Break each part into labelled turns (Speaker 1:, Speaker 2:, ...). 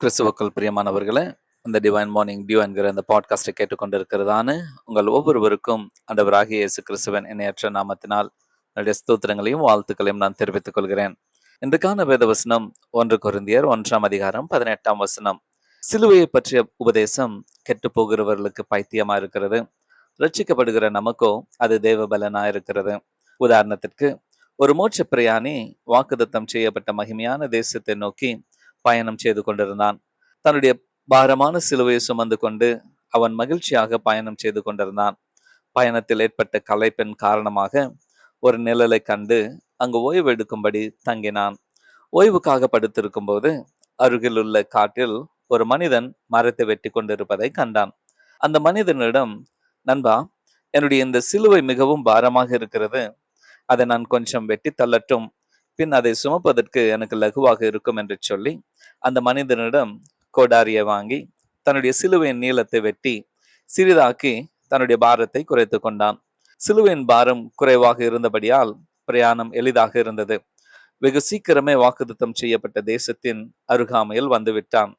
Speaker 1: கிறிஸ்துவக்கள் பிரியமானவர்களே இந்த divine morning dew என்கிற இந்த பாட்காஸ்டை கேட்டுக்கொண்டிருக்கிறதான உங்கள் ஒவ்வொருவருக்கும் அந்தவராகிய இயேசு கிறிஸ்துவன் இணையற்ற நாமத்தினால் என்னுடைய ஸ்தோத்திரங்களையும் வாழ்த்துக்களையும் நான் தெரிவித்துக் கொள்கிறேன். இன்றுக்கான வேத வசனம் ஒன்று குருந்தியர் ஒன்றாம் அதிகாரம் பதினெட்டாம் வசனம். சிலுவையை பற்றிய உபதேசம் கெட்டு போகிறவர்களுக்கு பைத்தியமா இருக்கிறது. ரட்சிக்கப்படுகிற நமக்கோ அது தேவ பலனா இருக்கிறது. உதாரணத்திற்கு ஒரு மோட்ச பிரயாணி வாக்குதத்தம் செய்யப்பட்ட மகிமையான தேசத்தை நோக்கி பயணம் செய்து கொண்டிருந்தான். தன்னுடைய பாரமான சிலுவையை சுமந்து கொண்டு அவன் மகிழ்ச்சியாக பயணம் செய்து கொண்டிருந்தான். பயணத்தில் ஏற்பட்ட களைப்பின் காரணமாக ஒரு நிழலை கண்டு அங்கு ஓய்வு எடுக்கும்படி தங்கினான். ஓய்வுக்காக படுத்திருக்கும் போது அருகில் உள்ள காட்டில் ஒரு மனிதன் மரத்தை வெட்டி கொண்டிருப்பதை கண்டான். அந்த மனிதனிடம் நண்பா என்னுடைய இந்த சிலுவை மிகவும் பாரமாக இருக்கிறது. அதை நான் கொஞ்சம் வெட்டி தள்ளட்டும். பின் அதை சுமப்பதற்கு எனக்கு லகுவாக இருக்கும் என்று சொல்லி அந்த மனிதனிடம் கோடாரியை வாங்கி தன்னுடைய சிலுவையின் நீளத்தை வெட்டி சிறிதாக்கி தன்னுடைய பாரத்தை குறைத்து கொண்டான். சிலுவையின் பாரம் குறைவாக இருந்தபடியால் பிரயாணம் எளிதாக இருந்தது. வெகு சீக்கிரமே வாக்குத்தம் செய்யப்பட்ட தேசத்தின் அருகாமையில் வந்துவிட்டான்.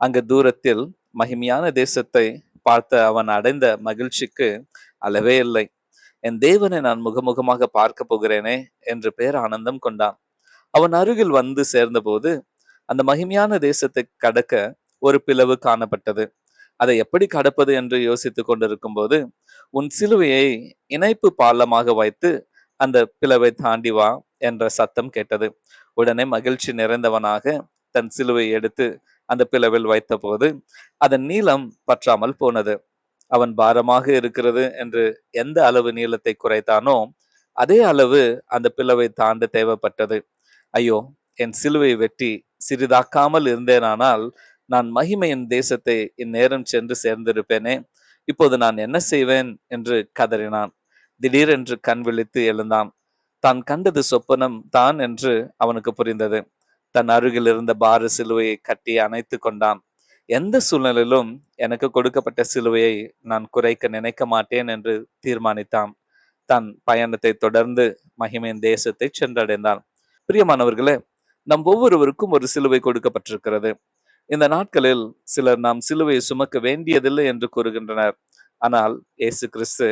Speaker 1: அங்கு தூரத்தில் மகிமையான தேசத்தை பார்த்த அவன் அடைந்த மகிழ்ச்சிக்கு அளவே இல்லை. என் தேவனை நான் முகமுகமாக பார்க்க போகிறேனே என்று பேர் ஆனந்தம் கொண்டான். அவன் அருகில் வந்து சேர்ந்தபோது அந்த மகிமையான தேசத்தை கடக்க ஒரு பிளவு காணப்பட்டது. அதை எப்படி கடப்பது என்று யோசித்து கொண்டிருக்கும் போது உன் சிலுவையை இணைப்பு பாலமாக வைத்து அந்த பிளவை தாண்டி வா என்ற சத்தம் கேட்டது. உடனே மகிழ்ச்சி நிறைந்தவனாக தன் சிலுவை எடுத்து அந்த பிளவில் வைத்த போது அதன் நீளம் பற்றாமல் போனது. அவன் பாரமாக இருக்கிறது என்று எந்த அளவு நீளத்தை குறைத்தானோ அதே அளவு அந்த பிளவை தாண்ட தேவைப்பட்டது. ஐயோ என் சிலுவை வெட்டி சிறிதாக்காமல் இருந்தேனானால் நான் மகிமையின் தேசத்தை இந்நேரம் சென்று சேர்ந்திருப்பேனே. இப்போது நான் என்ன செய்வேன்? என்று கதறினான். திடீரென்று கண் விழித்து எழுந்தான். தான் கண்டது சொப்பனம் தான் என்று அவனுக்கு புரிந்தது. தன் அருகில் இருந்த பார சிலுவையை கட்டி அணைத்து கொண்டான். எந்த சூழ்நிலையிலும் எனக்கு கொடுக்கப்பட்ட சிலுவையை நான் குறைக்க நினைக்க மாட்டேன் என்று தீர்மானித்தான். தன் பயணத்தை தொடர்ந்து மகிமையின் தேசத்தை சென்றடைந்தான். பிரியமானவர்களே நம் ஒவ்வொருவருக்கும் ஒரு சிலுவை கொடுக்கப்பட்டிருக்கிறது. இந்த நாட்களில் சிலர் நாம் சிலுவையை சுமக்க வேண்டியதில்லை என்று கூறுகின்றனர். ஆனால் இயேசு கிறிஸ்து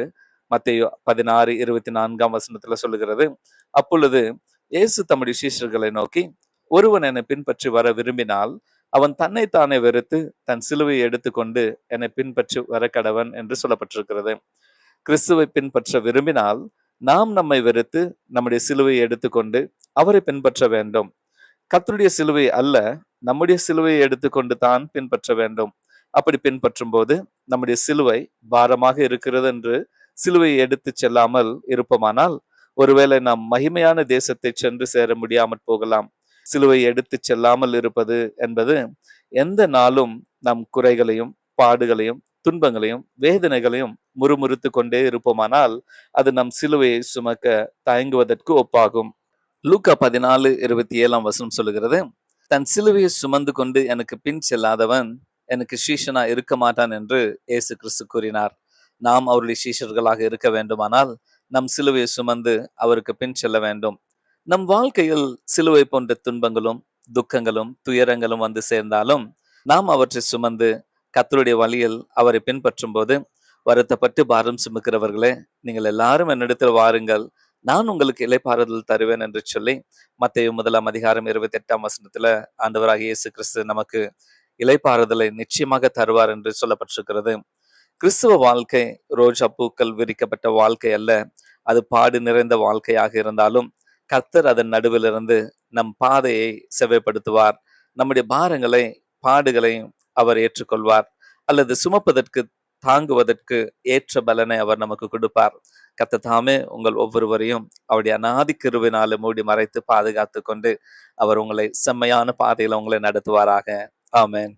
Speaker 1: மத்திய பதினாறு இருபத்தி நான்காம் வசனத்துல சொல்லுகிறது அப்பொழுது இயேசு தம்முடைய சீஷர்களை நோக்கி ஒருவன் என்னை பின்பற்றி வர விரும்பினால் அவன் தன்னை தானே வெறுத்து தன் சிலுவையை எடுத்துக்கொண்டு என்னை பின்பற்றி வர கடவன் என்று சொல்லப்பட்டிருக்கிறது. கிறிஸ்துவை பின்பற்ற விரும்பினால் நாம் நம்மை வெறுத்து நம்முடைய சிலுவையை எடுத்துக்கொண்டு அவரை பின்பற்ற வேண்டும். கத்தருடைய சிலுவை அல்ல நம்முடைய சிலுவையை எடுத்துக்கொண்டு தான் பின்பற்ற வேண்டும். அப்படி பின்பற்றும் போது நம்முடைய சிலுவை பாரமாக இருக்கிறது என்று சிலுவையை எடுத்து செல்லாமல் இருப்போமானால் ஒருவேளை நாம் மகிமையான தேசத்தை சென்று சேர முடியாமல் போகலாம். சிலுவை எடுத்து செல்லாமல் இருப்பது என்பது எந்த நாளும் நம் குறைகளையும் பாடுகளையும் துன்பங்களையும் வேதனைகளையும் முறுமுறுத்து கொண்டே இருப்போமானால் அது நம் சிலுவையை சுமக்க தயங்குவதற்கு ஒப்பாகும். லூக்கா பதினாலு இருபத்தி ஏழாம் வசனம் சொல்லுகிறது தன் சிலுவையை சுமந்து கொண்டு எனக்கு பின் செல்லாதவன் எனக்கு சீஷனா இருக்க மாட்டான் என்று இயேசு கிறிஸ்து கூறினார். நாம் அவருடைய சீஷர்களாக இருக்க வேண்டுமானால் நம் சிலுவையை சுமந்து அவருக்கு பின் செல்ல வேண்டும். நம் வாழ்க்கையில் சிலுவை போன்ற துன்பங்களும் துக்கங்களும் துயரங்களும் வந்து சேர்ந்தாலும் நாம் அவற்றை சுமந்து கத்தருடைய வழியில் அவரை பின்பற்றும் போது வருத்தப்பட்டு பாரம் சுமக்கிறவர்களே நீங்கள் எல்லாரும் என்னிடத்தில் வாருங்கள். நான் உங்களுக்கு இலைப்பாறுதல் தருவேன் என்று சொல்லி மத்திய முதலாம் அதிகாரம் இருபத்தி எட்டாம் வசனத்துல ஆண்டவராக இயேசு கிறிஸ்து நமக்கு இலைப்பாறுதலை நிச்சயமாக தருவார் என்று சொல்லப்பட்டிருக்கிறது. கிறிஸ்துவ வாழ்க்கை ரோஜா பூக்கள் விரிக்கப்பட்ட வாழ்க்கை அல்ல. அது பாடு நிறைந்த வாழ்க்கையாக இருந்தாலும் கர்த்தர் அதன் நடுவிலிருந்து நம் பாதையை செவைப்படுத்துவார் நம்முடைய பாரங்களை பாடுகளையும் அவர் ஏற்றுக்கொள்வார். அல்லது சுமப்பதற்கு தாங்குவதற்கு ஏற்ற பலனை அவர் நமக்கு கொடுப்பார். கத்த தாமே உங்கள் ஒவ்வொருவரையும் அவருடைய அநாதி கிருவினால மூடி மறைத்து பாதுகாத்து கொண்டு அவர் உங்களை செம்மையான பாதையில உங்களை நடத்துவாராக. ஆமேன்.